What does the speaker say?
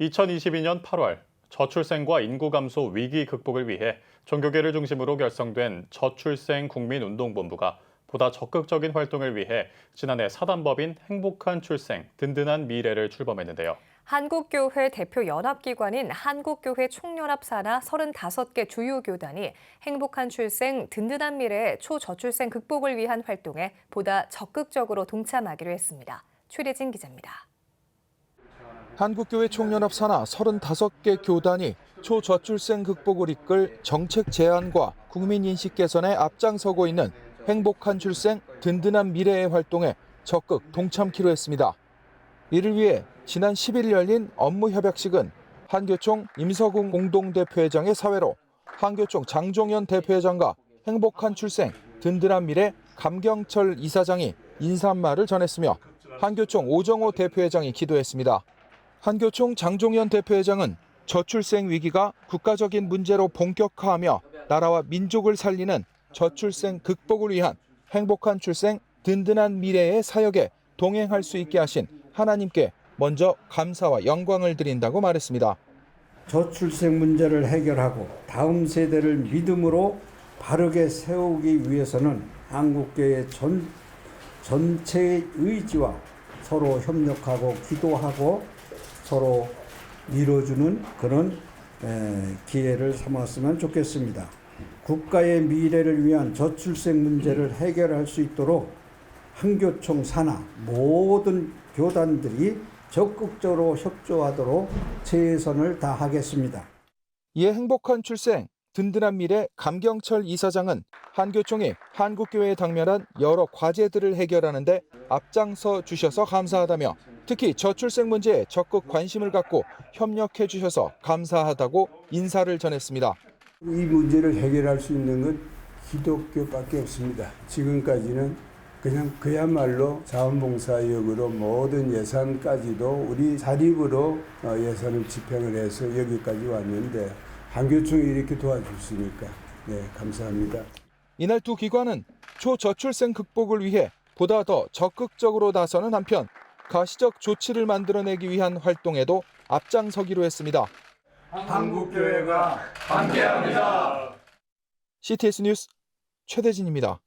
2022년 8월 저출생과 인구 감소 위기 극복을 위해 종교계를 중심으로 결성된 저출생 국민운동본부가 보다 적극적인 활동을 위해 지난해 사단법인 행복한 출생, 든든한 미래를 출범했는데요. 한국교회 대표 연합기관인 한국교회 총연합 산하 35개 주요 교단이 행복한 출생, 든든한 미래 초저출생 극복을 위한 활동에 보다 적극적으로 동참하기로 했습니다. 최대진 기자입니다. 한국교회 총연합 산하 35개 교단이 초저출생 극복을 이끌 정책 제안과 국민 인식 개선에 앞장서고 있는 행복한 출생, 든든한 미래의 활동에 적극 동참키로 했습니다. 이를 위해 지난 10일 열린 업무 협약식은 한교총 임서궁 공동대표회장의 사회로 한교총 장종현 대표회장과 행복한 출생, 든든한 미래 감경철 이사장이 인사말을 전했으며 한교총 오정호 대표회장이 기도했습니다. 한교총 장종현 대표회장은 저출생 위기가 국가적인 문제로 본격화하며 나라와 민족을 살리는 저출생 극복을 위한 행복한 출생, 든든한 미래의 사역에 동행할 수 있게 하신 하나님께 먼저 감사와 영광을 드린다고 말했습니다. 저출생 문제를 해결하고 다음 세대를 믿음으로 바르게 세우기 위해서는 한국교회 전, 전체의 의지와 서로 협력하고 기도하고 서로 밀어주는 그런 에, 기회를 삼았으면 좋겠습니다. 국가의 미래를 위한 저출생 문제를 해결할 수 있도록 한교총 산하 모든 교단들이 적극적으로 협조하도록 최선을 다하겠습니다. 이에 행복한 출생, 든든한 미래 감경철 이사장은 한교총이 한국교회에 당면한 여러 과제들을 해결하는데 앞장서 주셔서 감사하다며 특히 저출생 문제에 적극 관심을 갖고 협력해 주셔서 감사하다고 인사를 전했습니다. 이 문제를 해결할 수 있는 건 기독교밖에 없습니다. 지금까지는 그냥 그야말로 자원봉사역으로 모든 예산까지도 우리 자립으로 어, 예산을 집행을 해서 여기까지 왔는데 한교총이 이렇게 도와줬으니까 네 감사합니다. 이날 두 기관은 초저출생 극복을 위해 보다 더 적극적으로 나서는 한편 가시적 조치를 만들어내기 위한 활동에도 앞장서기로 했습니다. 한국교회가 CTS 뉴스 최대진입니다.